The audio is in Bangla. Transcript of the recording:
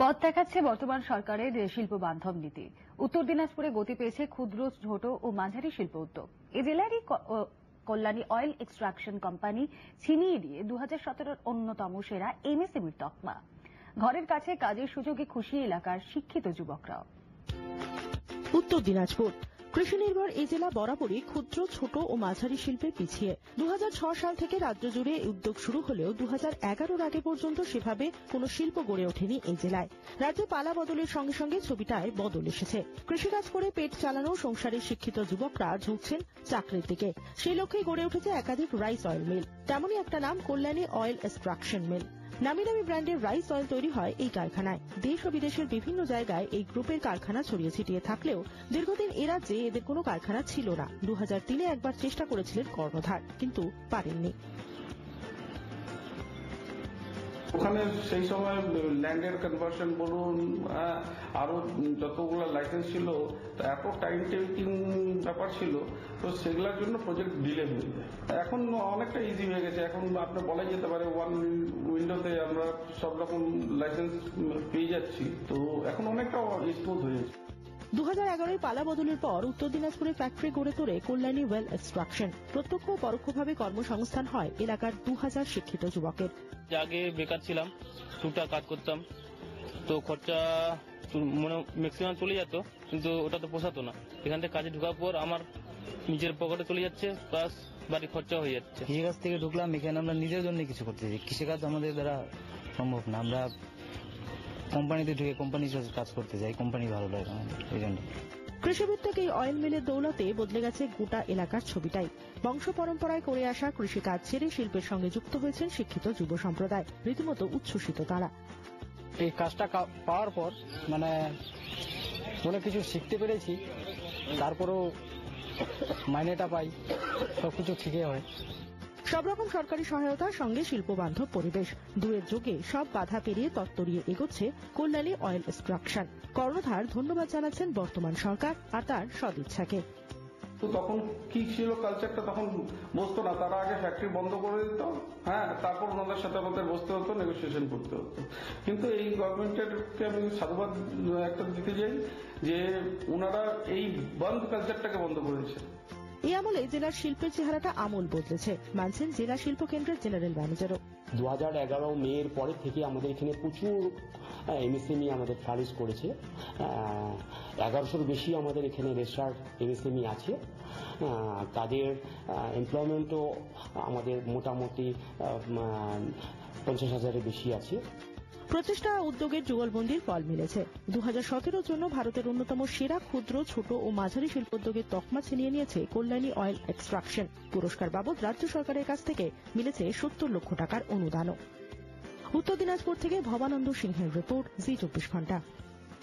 পথ দেখাচ্ছে বর্তমান সরকারের শিল্প বান্ধব নীতি। উত্তর দিনাজপুরে গতি পেয়েছে ক্ষুদ্র, ছোট ও মাঝারি শিল্প উদ্যোগ। এ জেলারই কল্যাণী অয়েল এক্সট্রাকশন কোম্পানি ছিনিয়ে দিয়ে দু হাজার অন্যতম সেরা এমএসএমির তকমা। ঘরের কাছে কাজের সুযোগে খুশি এলাকার শিক্ষিত যুবকরা উত্তর দিনাজপুর কৃষি নির্ভর এই জেলা বরাবরই ক্ষুদ্র, ছোট ও মাঝারি শিল্পে পিছিয়ে। দু সাল থেকে রাজ্য জুড়ে উদ্যোগ শুরু হলেও দু এগারোর আগে পর্যন্ত সেভাবে কোনো শিল্প গড়ে ওঠেনি এই জেলায়। রাজ্যে পালা বদলের সঙ্গে সঙ্গে ছবিটায় বদল এসেছে। কৃষিকাজ করে পেট চালানো সংসারের শিক্ষিত যুবকরা ঝুঁকছেন চাকরির দিকে। সেই লক্ষ্যে গড়ে উঠেছে একাধিক রাইস অয়েল মিল। তেমনই একটা নাম কল্যাণী অয়েল এক্সট্রাকশন মিল। নামি দামি ব্র্যান্ডের রাইস অয়েল তৈরি হয় এই কারখানায়। দেশ ও বিদেশের বিভিন্ন জায়গায় এই গ্রুপের কারখানা ছড়িয়ে ছিটিয়ে থাকলেও দীর্ঘদিন এ রাজ্যে এদের কোনো কারখানা ছিল না। দু তিনে একবার চেষ্টা করেছিলেন কর্ণধার, কিন্তু পারেননি। ওখানে সেই সময় ল্যান্ডের কনভার্সন বলুন আহ, আরও যতগুলো লাইসেন্স ছিল তো এত টাইম টেকিং ব্যাপার ছিল তো সেগুলোর জন্য প্রজেক্ট ডিলে হয়ে যায়। এখন অনেকটা ইজি হয়ে গেছে। এখন আপনার বলাই যেতে পারে ওয়ান উইন্ডোতে আমরা সব রকম লাইসেন্স পেয়ে যাচ্ছি। তো এখন অনেকটা স্মুথ হয়ে গেছে। দু হাজার এগারোয় পালা বদলের পর উত্তর দিনাজপুরে ফ্যাক্টরি গড়ে তোলে কল্যাণী ওয়েল এক্সট্রাকশন প্রত্যক্ষ ও পরোক্ষভাবে কর্মসংস্থান হয় এলাকার দু হাজার শিক্ষিত যুবকের। আগে বেকার ছিলাম টুকটাক কাজ করতাম। তো খরচা মনে ম্যাক্সিমাম চলে যেত কিন্তু ওটা তো পোষাতো না। এখান থেকে কাজে ঢোকার পর আমার নিজের পকেটে চলে যাচ্ছে প্লাস বাড়ির খরচা হয়ে যাচ্ছে। কৃষিকাজ থেকে ঢুকলাম এখানে আমরা নিজের জন্য কিছু করতে চাই। কৃষিকাজ আমাদের দ্বারা সম্ভব না। আমরা কোম্পানিতে ঢুকে কোম্পানির সাথে কাজ করতে চাই। কোম্পানি ভালো লাগে আমাদের এই জন্য। কৃষিভিত্তিক এই অয়েল মিলের দৌলতে বদলে গেছে গোটা এলাকার ছবিটাই। বংশ পরম্পরায় করে আসা কৃষিকাজ ছেড়ে শিল্পের সঙ্গে যুক্ত হয়েছেন শিক্ষিত যুব সম্প্রদায় রীতিমতো উচ্ছ্বসিত তারা। এই কাজটা পাওয়ার পর মানে অনেক কিছু শিখতে পেরেছি, তারপরেও মাইনেটা পাই, সবকিছু ঠিকই হয়। সব রকম সরকারি সহায়তার সঙ্গে শিল্প বান্ধব পরিবেশ। দুয়ের যোগে সব বাধা পেরিয়ে তত্তরিয়ে এগোচ্ছে কল্যাণী অয়েল এক্সট্রাকশন কর্ণধার ধন্যবাদ জানাচ্ছেন বর্তমান সরকার আর তার সদিচ্ছাকে। তো তখন কি ছিল কালচারটা তখন বসতো না। তারা আগে ফ্যাক্টরি বন্ধ করে দিত হ্যাঁ তারপর ওনাদের সাথে আমাদের বসতে হতো নেগোসিয়েশন করতে হতো। কিন্তু এই গভর্নমেন্টেরকে আমি সাধুবাদ, একটা দিতে চাই যে ওনারা এই বন্ধ কালচারটাকে বন্ধ করেছে। এই আমলে জেলার শিল্পের চেহারাটা আমূল বদলেছে। মানছেন জেলা শিল্প কেন্দ্রের জেনারেল ম্যানেজারও। দু হাজার এগারো মেয়ের পরে থেকে আমাদের এখানে প্রচুর এমএসএমই আমাদের ফ্লারিশ করেছে। এগারোশোর বেশি আমাদের এখানে রেজিস্টার্ড এমএসএমই আছে। তাদের এমপ্লয়মেন্টও আমাদের মোটামুটি পঞ্চাশ হাজারের বেশি আছে। প্রচেষ্টা উদ্যোগের যুগলবন্দির ফল মিলেছে। দু হাজার জন্য ভারতের অন্যতম সেরা ক্ষুদ্র, ছোট ও মাঝারি শিল্পোদ্যোগের তকমা ছিনিয়ে নিয়েছে কল্যাণী অয়েল এক্সট্রাকশন। পুরস্কার বাবদ রাজ্য সরকারের কাছ থেকে মিলেছে সত্তর লক্ষ টাকার অনুদানও। উত্তর দিনাজপুর থেকে ভবানন্দ সিংহের রিপোর্ট, জি চব্বিশ ঘণ্টা।